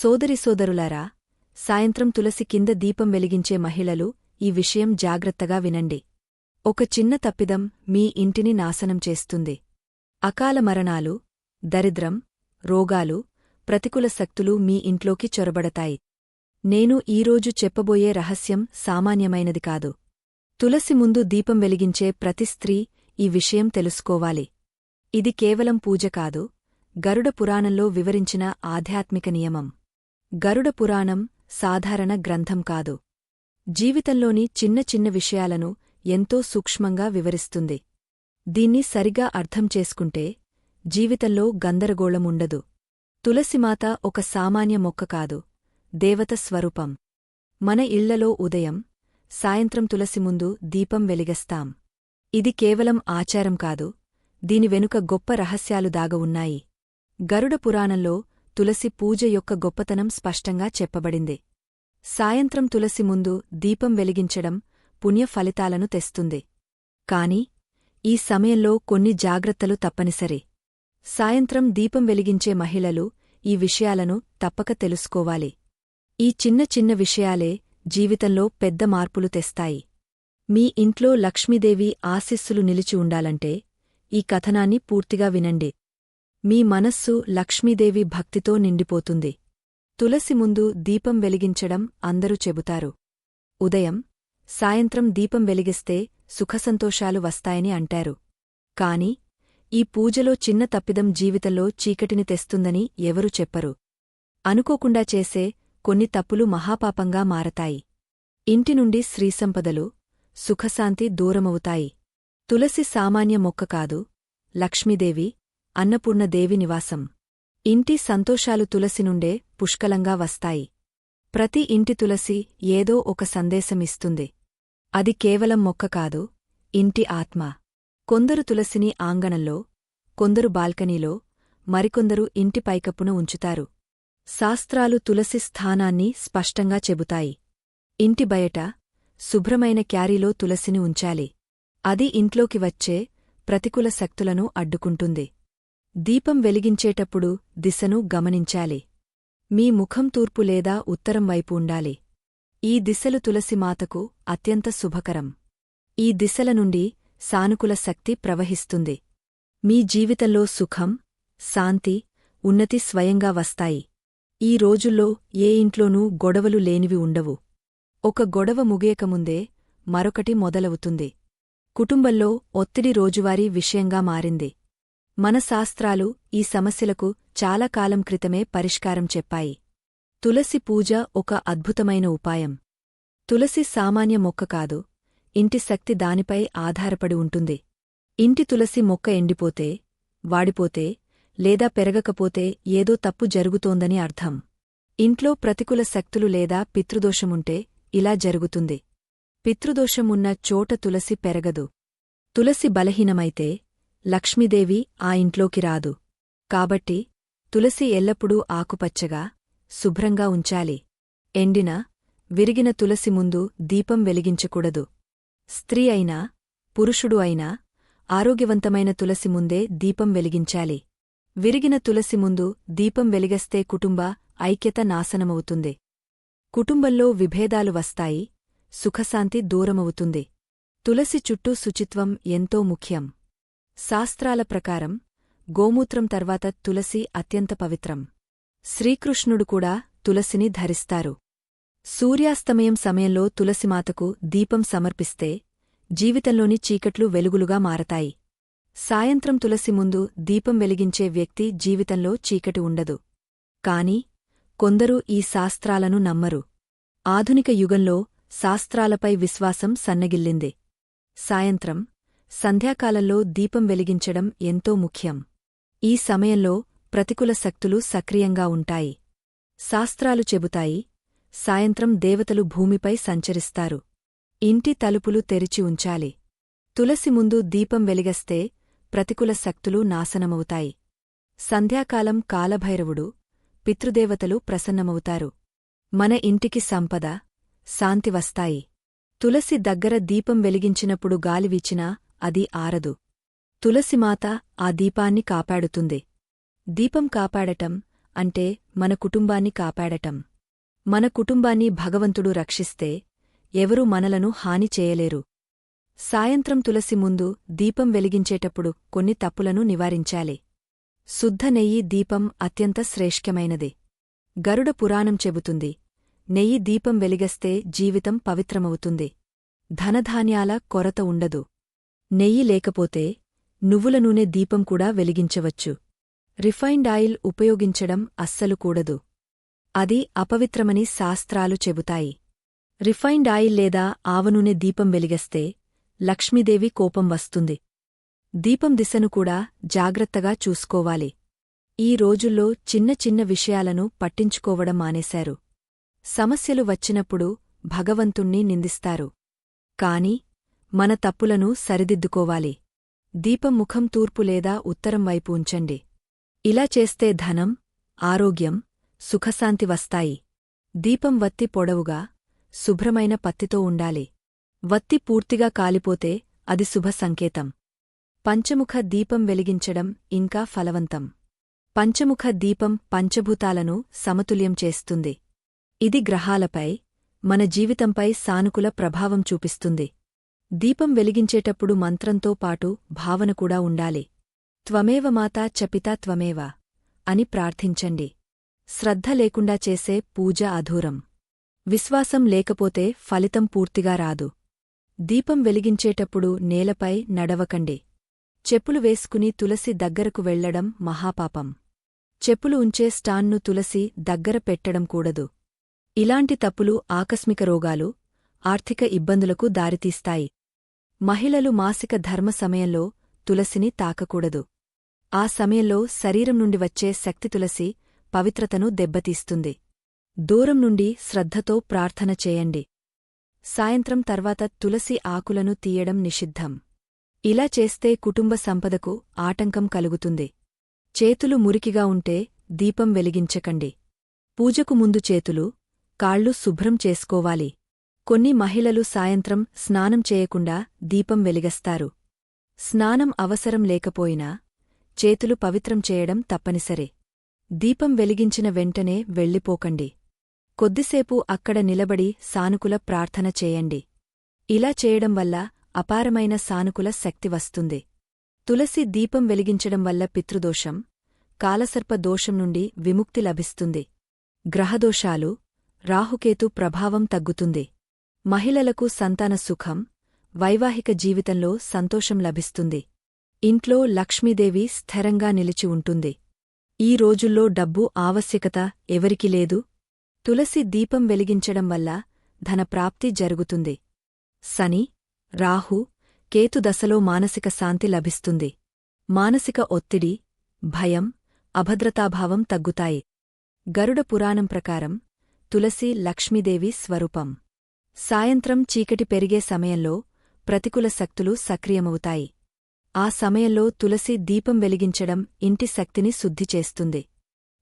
సోదరి సోదరులారా సాయంత్రం తులసి కింద దీపం వెలిగించే మహిళలు ఈ విషయం జాగ్రత్తగా వినండి. ఒక చిన్న తప్పిదం మీ ఇంటిని నాశనం చేస్తుంది. అకాల మరణాలు దరిద్రం రోగాలు ప్రతికూల శక్తులు మీ ఇంట్లోకి చొరబడతాయి. నేను ఈరోజు చెప్పబోయే రహస్యం సామాన్యమైనది కాదు. తులసి ముందు దీపం వెలిగించే ప్రతి స్త్రీ ఈ విషయం తెలుసుకోవాలి. ఇది కేవలం పూజ కాదు గరుడ పురాణంలో వివరించిన ఆధ్యాత్మిక నియమం. గరుడ పురాణం సాధారణ గ్రంథం కాదు. జీవితంలోని చిన్న చిన్న విషయాలను ఎంతో సూక్ష్మంగా వివరిస్తుంది. దీన్ని సరిగా అర్థం చేసుకుంటే జీవితంలో గందరగోళముండదు తులసిమాత ఒక సామాన్య మొక్క కాదు దేవత స్వరూపం. మన ఇళ్ళలో ఉదయం సాయంత్రం తులసి ముందు దీపం వెలిగస్తాం. ఇది కేవలం ఆచారం కాదు దీని వెనుక గొప్ప రహస్యాలు దాగ ఉన్నాయి గరుడ పురాణంలో తులసి పూజ యొక్క గొప్పతనం స్పష్టంగా చెప్పబడింది. సాయంత్రం తులసి ముందు దీపం వెలిగించడం పుణ్య ఫలితాలను తెస్తుంది. కాని ఈ సమయంలో కొన్ని జాగ్రత్తలు తప్పనిసరి. సాయంత్రం దీపం వెలిగించే మహిళలు ఈ విషయాలను తప్పక తెలుసుకోవాలి. ఈ చిన్న చిన్న విషయాలే జీవితంలో పెద్ద మార్పులు తెస్తాయి. మీ ఇంట్లో లక్ష్మీదేవి ఆశిస్సులు నిలిచి ఉండాలంటే ఈ కథనాన్ని పూర్తిగా వినండి. మీ మనస్సు లక్ష్మీదేవి భక్తితో నిండిపోతుంది. తులసి ముందు దీపం వెలిగించడం అందరూ చెబుతారు. ఉదయం సాయంత్రం దీపం వెలిగిస్తే సుఖసంతోషాలు వస్తాయని అంటారు. కాని ఈ పూజలో చిన్న తప్పిదం జీవితంలో చీకటిని తెస్తుందని ఎవరూ చెప్పరు. అనుకోకుండా చేసే కొన్ని తప్పులు మహాపాపంగా మారతాయి. ఇంటి నుండి శ్రీసంపదలు సుఖశాంతి దూరమవుతాయి. తులసి సామాన్య మొక్క కాదు లక్ష్మీదేవి అన్నపూర్ణదేవి నివాసం. ఇంటి సంతోషాలు తులసి నుండే పుష్కలంగా వస్తాయి. ప్రతి ఇంటి తులసి ఏదో ఒక సందేశమిస్తుంది. అది కేవలం మొక్క కాదు ఇంటి ఆత్మ. కొందరు తులసిని ఆంగణంలో కొందరు బాల్కనీలో మరికొందరు ఇంటి పైకప్పున ఉంచుతారు. శాస్త్రాలు తులసి స్థానాన్ని స్పష్టంగా చెబుతాయి. ఇంటి బయట శుభ్రమైన క్యారీలో తులసిని ఉంచాలి. అది ఇంట్లోకి వచ్చే ప్రతికూల శక్తులను అడ్డుకుంటుంది. దీపం వెలిగించేటప్పుడు దిశను గమనించాలి. మీ ముఖం తూర్పు లేదా ఉత్తరం వైపు ఉండాలి. ఈ దిశలు తులసి మాతకు అత్యంత శుభకరం. ఈ దిశల నుండి సానుకూల శక్తి ప్రవహిస్తుంది. మీ జీవితంలో సుఖం శాంతి ఉన్నతి స్వయంగా వస్తాయి. ఈ రోజుల్లో ఏ ఇంట్లోనూ గొడవలు లేనివి ఉండవు. ఒక గొడవ ముగియకముందే మరొకటి మొదలవుతుంది. కుటుంబంలో ఒత్తిడి రోజువారీ విషయంగా మారింది. మన శాస్త్రాలు ఈ సమస్యలకు చాలా కాలం క్రితమే పరిష్కారం చెప్పాయి. తులసి పూజ ఒక అద్భుతమైన ఉపాయం. తులసి సామాన్య మొక్క కాదు ఇంటి శక్తి దానిపై ఆధారపడి ఉంటుంది. ఇంటి తులసి మొక్క ఎండిపోతే వాడిపోతే లేదా పెరగకపోతే ఏదో తప్పు జరుగుతోందని అర్థం. ఇంట్లో ప్రతికూల శక్తులు లేదా పితృదోషముంటే ఇలా జరుగుతుంది. పితృదోషమున్న చోట తులసి పెరగదు. తులసి బలహీనమైతే లక్ష్మీదేవి ఆ ఇంట్లోకి రాదు. కాబట్టి తులసి ఎల్లప్పుడూ ఆకుపచ్చగా శుభ్రంగా ఉంచాలి. ఎండిన విరిగిన తులసి ముందు దీపం వెలిగించకూడదు. స్త్రీ అయినా పురుషుడు అయినా ఆరోగ్యవంతమైన తులసి ముందే దీపం వెలిగించాలి. విరిగిన తులసి ముందు దీపం వెలిగస్తే కుటుంబ ఐక్యత నాశనమవుతుంది. కుటుంబంలో విభేదాలు వస్తాయి సుఖశాంతి దూరమవుతుంది. తులసి చుట్టూ శుచిత్వం ఎంతో ముఖ్యం. శాస్త్రాల ప్రకారం గోమూత్రం తర్వాత తులసి అత్యంత పవిత్రం. శ్రీకృష్ణుడు కూడా తులసిని ధరిస్తారు. సూర్యాస్తమయం సమయంలో తులసిమాతకు దీపం సమర్పిస్తే జీవితంలోని చీకట్లు వెలుగులుగా మారతాయి. సాయంత్రం తులసి ముందు దీపం వెలిగించే వ్యక్తి జీవితంలో చీకటి ఉండదు. కాని కొందరు ఈ శాస్త్రాలను నమ్మరు. ఆధునిక యుగంలో శాస్త్రాలపై విశ్వాసం సన్నగిల్లింది. సాయంత్రం సంధ్యాకాలంలో దీపం వెలిగించడం ఎంతో ముఖ్యం. ఈ సమయంలో ప్రతికూల శక్తులు సక్రియంగా ఉంటాయి. శాస్త్రాలు చెబుతాయి సాయంత్రం దేవతలు భూమిపై సంచరిస్తారు. ఇంటి తలుపులు తెరిచి ఉంచాలి. తులసి ముందు దీపం వెలిగస్తే ప్రతికూల శక్తులు నాశనమవుతాయి. సంధ్యాకాలం కాలభైరవుడు పితృదేవతలు ప్రసన్నమవుతారు. మన ఇంటికి సంపద శాంతి వస్తాయి. తులసి దగ్గర దీపం వెలిగించినప్పుడు గాలి వీచినా అది ఆరదు. తులసిమాత ఆ దీపాన్ని కాపాడుతుంది. దీపం కాపాడటం అంటే మన కుటుంబాన్ని కాపాడటం. మన కుటుంబాన్ని భగవంతుడు రక్షిస్తే ఎవరూ మనలను హాని చేయలేరు. సాయంత్రం తులసి ముందు దీపం వెలిగించేటప్పుడు కొన్ని తప్పులను నివారించాలి. శుద్ధ నెయ్యి దీపం అత్యంత శ్రేష్ఠమైనది. గరుడ పురాణం చెబుతుంది నెయ్యి దీపం వెలిగస్తే జీవితం పవిత్రమవుతుంది. ధనధాన్యాల కొరత ఉండదు. నెయ్యి లేకపోతే నువ్వుల నూనె దీపం కూడా వెలిగించవచ్చు. రిఫైన్డ్ ఆయిల్ ఉపయోగించడం అస్సలు కూడదు. అది అపవిత్రమని శాస్త్రాలు చెబుతాయి. రిఫైన్డ్ ఆయిల్ లేదా ఆవనూనె దీపం వెలిగస్తే లక్ష్మీదేవి కోపం వస్తుంది. దీపం దిశను కూడా జాగ్రత్తగా చూసుకోవాలి. ఈ రోజుల్లో చిన్న చిన్న విషయాలను పట్టించుకోవడం మానేశారు. సమస్యలు వచ్చినప్పుడు భగవంతుణ్ణి నిందిస్తారు. కాని మన తప్పులను సరిదిద్దుకోవాలి. దీపం ముఖం తూర్పు లేదా ఉత్తరం వైపు ఉంచండి. ఇలా చేస్తే ధనం ఆరోగ్యం సుఖశాంతి వస్తాయి. దీపం వత్తి పొడవుగా శుభ్రమైన పత్తితో ఉండాలి. వత్తి పూర్తిగా కాలిపోతే అది శుభ సంకేతం. పంచముఖ దీపం వెలిగించడం ఇంకా ఫలవంతం. పంచముఖ దీపం పంచభూతాలను సమతుల్యం చేస్తుంది. ఇది గ్రహాలపై మన జీవితంపై సానుకూల ప్రభావం చూపిస్తుంది. దీపం వెలిగించేటప్పుడు మంత్రంతో పాటు భావన కూడా ఉండాలి. త్వమేవ మాతా చపితా త్వమేవ అని ప్రార్థించండి. శ్రద్ధ లేకుండా చేసే పూజ అధూరం. విశ్వాసం లేకపోతే ఫలితం పూర్తిగా రాదు. దీపం వెలిగించేటప్పుడు నేలపై నడవకండి. చెప్పులు వేసుకుని తులసి దగ్గరకు వెళ్ళడం మహాపాపం. చెప్పులు ఉంచే స్టాన్ను తులసి దగ్గర పెట్టడం కూడదు. ఇలాంటి తప్పులు ఆకస్మిక రోగాలు ఆర్థిక ఇబ్బందులకు దారితీస్తాయి. మహిళలు మాసిక ధర్మ సమయంలో తులసిని తాకకూడదు. ఆ సమయంలో శరీరం నుండి వచ్చే శక్తి తులసి పవిత్రతను దెబ్బతీస్తుంది. దూరం నుండి శ్రద్ధతో ప్రార్థన చేయండి. సాయంత్రం తర్వాత తులసి ఆకులను తీయడం నిషిద్ధం. ఇలా చేస్తే కుటుంబ సంపదకు ఆటంకం కలుగుతుంది. చేతులు మురికిగా ఉంటే దీపం వెలిగించకండి. పూజకు ముందు చేతులు కాళ్ళు శుభ్రం చేసుకోవాలి. కొన్ని మహిళలు సాయంత్రం స్నానం చేయకుండా దీపం వెలిగస్తారు. స్నానం అవసరం లేకపోయినా చేతులు పవిత్రం చేయడం తప్పనిసరే. దీపం వెలిగించిన వెంటనే వెళ్ళిపోకండి. కొద్దిసేపు అక్కడ నిలబడి సానుకుల ప్రార్థన చేయండి. ఇలా చేయడం వల్ల అపారమైన సానుకుల శక్తి వస్తుంది. తులసి దీపం వెలిగించడం వల్ల పితృదోషం కాలసర్ప దోషం నుండి విముక్తి లభిస్తుంది. గ్రహదోషాలు రాహుకేతు ప్రభావం తగ్గుతుంది. మహిళలకు సంతాన సుఖం వైవాహిక జీవితంలో సంతోషం లభిస్తుంది. ఇంట్లో లక్ష్మీదేవి స్థిరంగా నిలిచి ఉంటుంది. ఈ రోజుల్లో డబ్బు ఆవశ్యకత ఎవరికి లేదు. తులసి దీపం వెలిగించడం వల్ల ధనప్రాప్తి జరుగుతుంది. శని రాహు కేతు దశలో మానసిక శాంతి లభిస్తుంది. మానసిక ఒత్తిడి భయం అభద్రతాభావం తగ్గుతాయి. గరుడ పురాణం ప్రకారం తులసి లక్ష్మీదేవి స్వరూపం. సాయంత్రం చీకటి పెరిగే సమయంలో ప్రతికూల శక్తులు సక్రియమవుతాయి. ఆ సమయంలో తులసి దీపం వెలిగించడం ఇంటి శక్తిని శుద్ధి చేస్తుంది.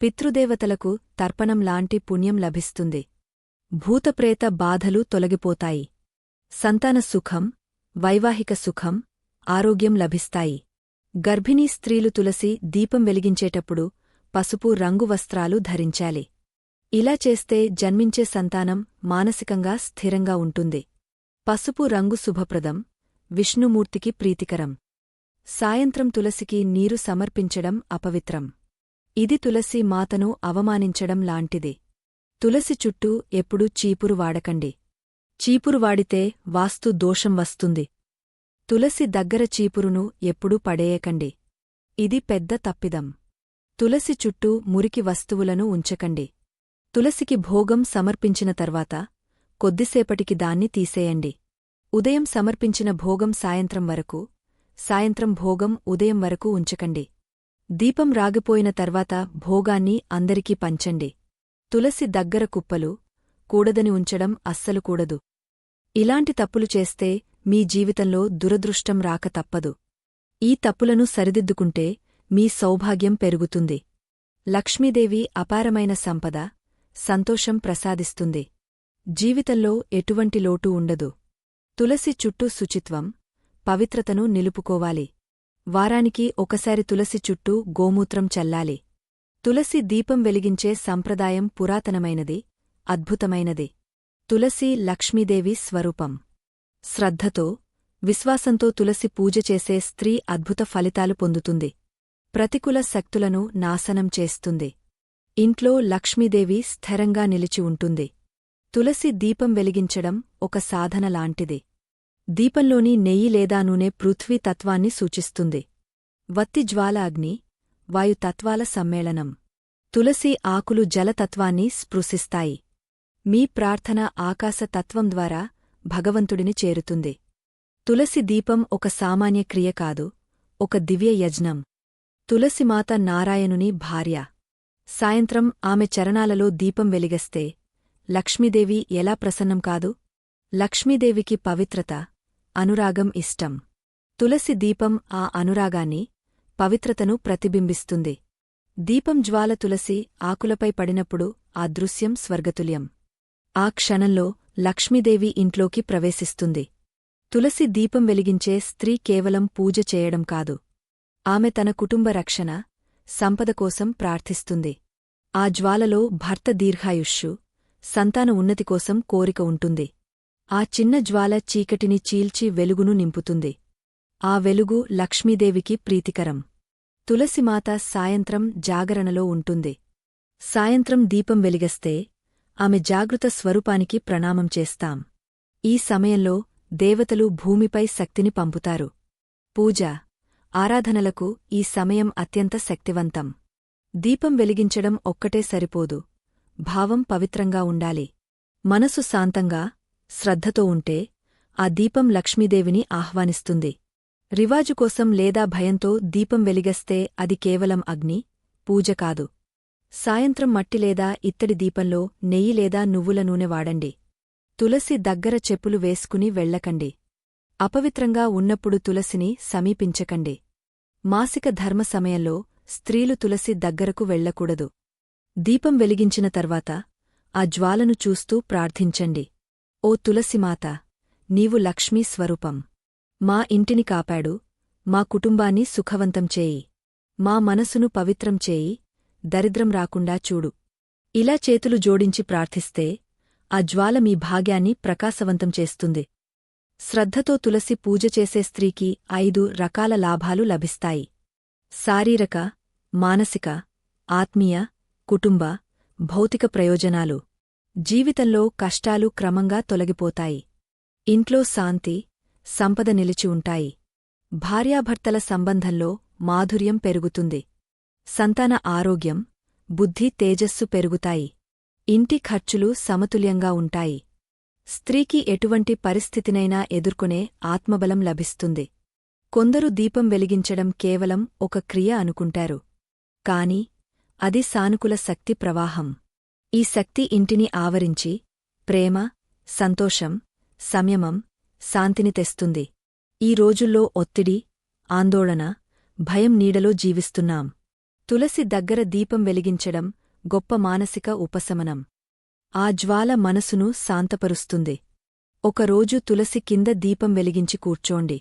పితృదేవతలకు తర్పణం లాంటి పుణ్యం లభిస్తుంది. భూతప్రేత బాధలు తొలగిపోతాయి. సంతాన సుఖం వైవాహిక సుఖం ఆరోగ్యం లభిస్తాయి. గర్భిణీ స్త్రీలు తులసి దీపం వెలిగించేటప్పుడు పసుపు రంగు వస్త్రాలు ధరించాలి. ఇలా చేస్తే జన్మించే సంతానం మానసికంగా స్థిరంగా ఉంటుంది. పసుపు రంగు శుభప్రదం విష్ణుమూర్తికి ప్రీతికరం. సాయంత్రం తులసికి నీరు సమర్పించడం అపవిత్రం. ఇది తులసి మాతను అవమానించడం లాంటిది. తులసి చుట్టూ ఎప్పుడూ చీపురు వాడకండి. చీపురు వాడితే వాస్తు దోషం వస్తుంది. తులసి దగ్గర చీపురును ఎప్పుడూ పడేయకండి. ఇది పెద్ద తప్పిదం. తులసి చుట్టూ మురికి వస్తువులను ఉంచకండి. తులసికి భోగం సమర్పించిన తర్వాత కొద్దిసేపటికి దాన్ని తీసేయండి. ఉదయం సమర్పించిన భోగం సాయంత్రం వరకు సాయంత్రం భోగం ఉదయం వరకు ఉంచకండి. దీపం రాగిపోయిన తర్వాత భోగాన్ని అందరికీ పంచండి. తులసి దగ్గర కుప్పలు కూడదని ఉంచడం అస్సలు కూడదు. ఇలాంటి తప్పులు చేస్తే మీ జీవితంలో దురదృష్టం రాక తప్పదు. ఈ తప్పులను సరిదిద్దుకుంటే మీ సౌభాగ్యం పెరుగుతుంది. లక్ష్మీదేవి అపారమైన సంపద సంతోషం ప్రసాదిస్తుంది. జీవితంలో ఎటువంటి లోటు ఉండదు. తులసి చుట్టూ శుచిత్వం పవిత్రతను నిలుపుకోవాలి. వారానికి ఒకసారి తులసి చుట్టూ గోమూత్రం చల్లాలి. తులసి దీపం వెలిగించే సంప్రదాయం పురాతనమైనది అద్భుతమైనది. తులసి లక్ష్మీదేవి స్వరూపం. శ్రద్ధతో విశ్వాసంతో తులసి పూజ చేసే స్త్రీ అద్భుత ఫలితాలు పొందుతుంది. ప్రతికూల శక్తులను నాశనం చేస్తుంది. ఇంట్లో లక్ష్మీదేవి స్థిరంగా నిలిచి ఉంటుంది. తులసి దీపం వెలిగించడం ఒక సాధన లాంటిది. దీపంలోని నెయ్యి లేదా నూనె పృథ్వీ తత్వాన్ని సూచిస్తుంది. వత్తి జ్వాల అగ్ని వాయుతత్వాల సమ్మేళనం. తులసి ఆకులు జలతత్వాన్ని స్పృశిస్తాయి. మీ ప్రార్థన ఆకాశతత్వం ద్వారా భగవంతుడిని చేరుతుంది. తులసి దీపం ఒక సామాన్య క్రియ కాదు ఒక దివ్య యజ్ఞం. తులసిమాత నారాయణుని భార్య. సాయంత్రం ఆమె చరణాలలో దీపం వెలిగస్తే లక్ష్మీదేవి ఎలా ప్రసన్నం కాదు? లక్ష్మీదేవికి పవిత్రత అనురాగం ఇష్టం. తులసి దీపం ఆ అనురాగాన్ని పవిత్రతను ప్రతిబింబిస్తుంది. దీపం జ్వాల తులసి ఆకులపై పడినప్పుడు ఆ దృశ్యం స్వర్గతుల్యం. ఆ క్షణంలో లక్ష్మీదేవి ఇంట్లోకి ప్రవేశిస్తుంది. తులసి దీపం వెలిగించే స్త్రీ కేవలం పూజ చేయడం కాదు. ఆమె తన కుటుంబ రక్షణ సంపద కోసం ప్రార్థిస్తుంది. ఆ జ్వాలలో భర్త దీర్ఘాయుష్షు సంతాన ఉన్నతి కోసం కోరిక ఉంటుంది. ఆ చిన్న జ్వాల చీకటిని చీల్చి వెలుగును నింపుతుంది. ఆ వెలుగు లక్ష్మీదేవికి ప్రీతికరం. తులసిమాత సాయంత్రం జాగరణలో ఉంటుంది. సాయంత్రం దీపం వెలిగస్తే ఆమె జాగృత స్వరూపానికి ప్రణామం చేస్తాం. ఈ సమయంలో దేవతలు భూమిపై శక్తిని పంపుతారు. పూజ ఆరాధనలకు ఈ సమయం అత్యంత శక్తివంతం. దీపం వెలిగించడం ఒక్కటే సరిపోదు. భావం పవిత్రంగా ఉండాలి. మనసు శాంతంగా శ్రద్ధతో ఉంటే ఆ దీపం లక్ష్మీదేవిని ఆహ్వానిస్తుంది. రివాజు కోసం లేదా భయంతో దీపం వెలిగస్తే అది కేవలం అగ్ని పూజ కాదు. సాయంత్రం మట్టి లేదా ఇత్తడి దీపంలో నెయ్యి లేదా నువ్వుల నూనె వాడండి. తులసి దగ్గర చెప్పులు వేసుకుని వెళ్ళకండి. అపవిత్రంగా ఉన్నప్పుడు తులసిని సమీపించకండి. మాసిక ధర్మ సమయంలో స్త్రీలు తులసి దగ్గరకు వెళ్ళకూడదు దీపం వెలిగించిన తర్వాత ఆ జ్వాలను చూస్తూ ప్రార్థించండి. ఓ తులసిమాత నీవు లక్ష్మీ స్వరూపం. మా ఇంటిని కాపాడు మా కుటుంబాన్ని సుఖవంతం చేయి. మా మనసును పవిత్రం చేయి దరిద్రం రాకుండా చూడు. ఇలా చేతులు జోడించి ప్రార్థిస్తే ఆ జ్వాల మీ భాగ్యాన్ని ప్రకాశవంతం చేస్తుంది. శ్రద్ధతో తులసి పూజ చేసే స్త్రీకి ఐదు రకాల లాభాలు లభిస్తాయి. శారీరక మానసిక ఆత్మీయ కుటుంబ భౌతిక ప్రయోజనాలు. జీవితంలో కష్టాలు క్రమంగా తొలగిపోతాయి. ఇంట్లో శాంతి సంపద నిలిచి ఉంటాయి. భార్యాభర్తల సంబంధంలో మాధుర్యం పెరుగుతుంది. సంతాన ఆరోగ్యం బుద్ధి తేజస్సు పెరుగుతాయి. ఇంటి ఖర్చులు సమతుల్యంగా ఉంటాయి. స్త్రీకి ఎటువంటి పరిస్థితినైనా ఎదుర్కొనే ఆత్మబలం లభిస్తుంది. కొందరు దీపం వెలిగించడం కేవలం ఒక క్రియ అనుకుంటారు. కాని అది సానుకూల శక్తి ప్రవాహం. ఈ శక్తి ఇంటిని ఆవరించి ప్రేమ సంతోషం సంయమం శాంతిని తెస్తుంది. ఈ రోజుల్లో ఒత్తిడి ఆందోళన భయం నీడలో జీవిస్తున్నాం. తులసి దగ్గర దీపం వెలిగించడం గొప్ప మానసిక ఉపశమనం. ఆ జ్వాల మనసును శాంతపరుస్తుంది. ఒకరోజు తులసి కింద దీపం వెలిగించి కూర్చోండి.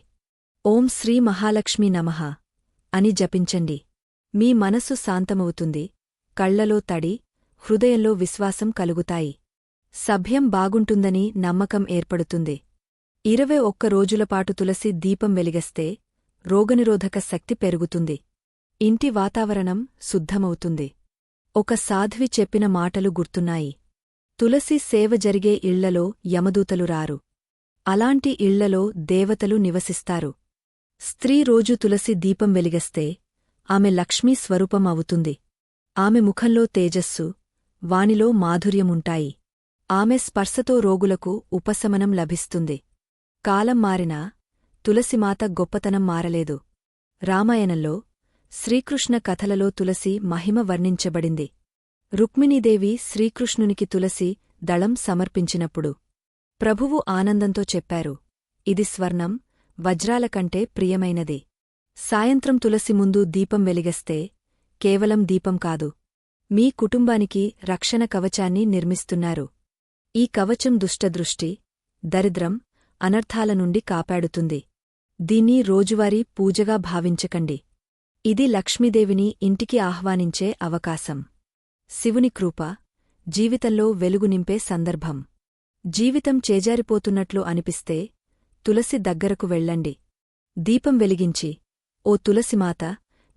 ఓం శ్రీ మహాలక్ష్మీ నమః అని జపించండి. మీ మనసు శాంతమవుతుంది. కళ్ళలో తడి హృదయంలో విశ్వాసం కలుగుతాయి. సభ్యం బాగుంటుందని నమ్మకం ఏర్పడుతుంది. ఇరవై ఒక్క రోజులపాటు తులసి దీపం వెలిగస్తే రోగనిరోధక శక్తి పెరుగుతుంది. ఇంటి వాతావరణం శుద్ధమవుతుంది. ఒక సాధ్వి చెప్పిన మాటలు గుర్తున్నాయి. తులసి సేవ జరిగే ఇళ్ళలో యమదూతలు రారు. అలాంటి ఇళ్ళలో దేవతలు నివసిస్తారు. స్త్రీ రోజు తులసి దీపం వెలిగస్తే ఆమె లక్ష్మీ స్వరూపం అవుతుంది. ఆమె ముఖంలో తేజస్సు వానిలో మాధుర్యముంటాయి. ఆమె స్పర్శతో రోగులకు ఉపశమనం లభిస్తుంది. కాలం మారినా తులసిమాత గొప్పతనం మారలేదు. రామాయణంలో శ్రీకృష్ణ కథలలో తులసి మహిమ వర్ణించబడింది. రుక్మిణీదేవి శ్రీకృష్ణునికి తులసి దళం సమర్పించినప్పుడు ప్రభువు ఆనందంతో చెప్పారు ఇది స్వర్ణం వజ్రాల కంటే ప్రియమైనది. సాయంత్రం తులసి ముందు దీపం వెలిగస్తే కేవలం దీపం కాదు. మీ కుటుంబానికి రక్షణ కవచాన్ని నిర్మిస్తున్నారు. ఈ కవచం దుష్టదృష్టి దరిద్రం అనర్థాల నుండి కాపాడుతుంది. దీన్ని రోజువారీ పూజగా భావించకండి. ఇది లక్ష్మీదేవిని ఇంటికి ఆహ్వానించే అవకాశం. శివుని కృప జీవితంలో వెలుగు నింపే సందర్భం. జీవితం చేజారిపోతున్నట్లు అనిపిస్తే తులసి దగ్గరకు వెళ్ళండి. దీపం వెలిగించి ఓ తులసిమాత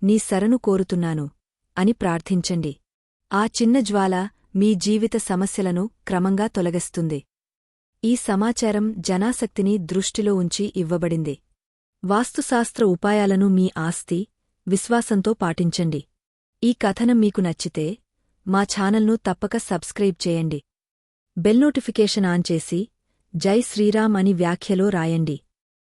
నీ శరణు కోరుతున్నాను అని ప్రార్థించండి. ఆ చిన్న జ్వాల మీ జీవిత సమస్యలను క్రమంగా తొలగిస్తుంది. ఈ సమాచారం జనాసక్తిని దృష్టిలో ఉంచి ఇవ్వబడింది. వాస్తుశాస్త్ర ఉపాయాలను మీ ఆస్తి విశ్వాసంతో పాటించండి. ఈ కథనం మీకు నచ్చితే మా ఛానల్ను తప్పక సబ్స్క్రైబ్ చేయండి. బెల్ నోటిఫికేషన్ ఆన్ చేసి జై శ్రీరామ్ అని వ్యాఖ్యలో రాయండి.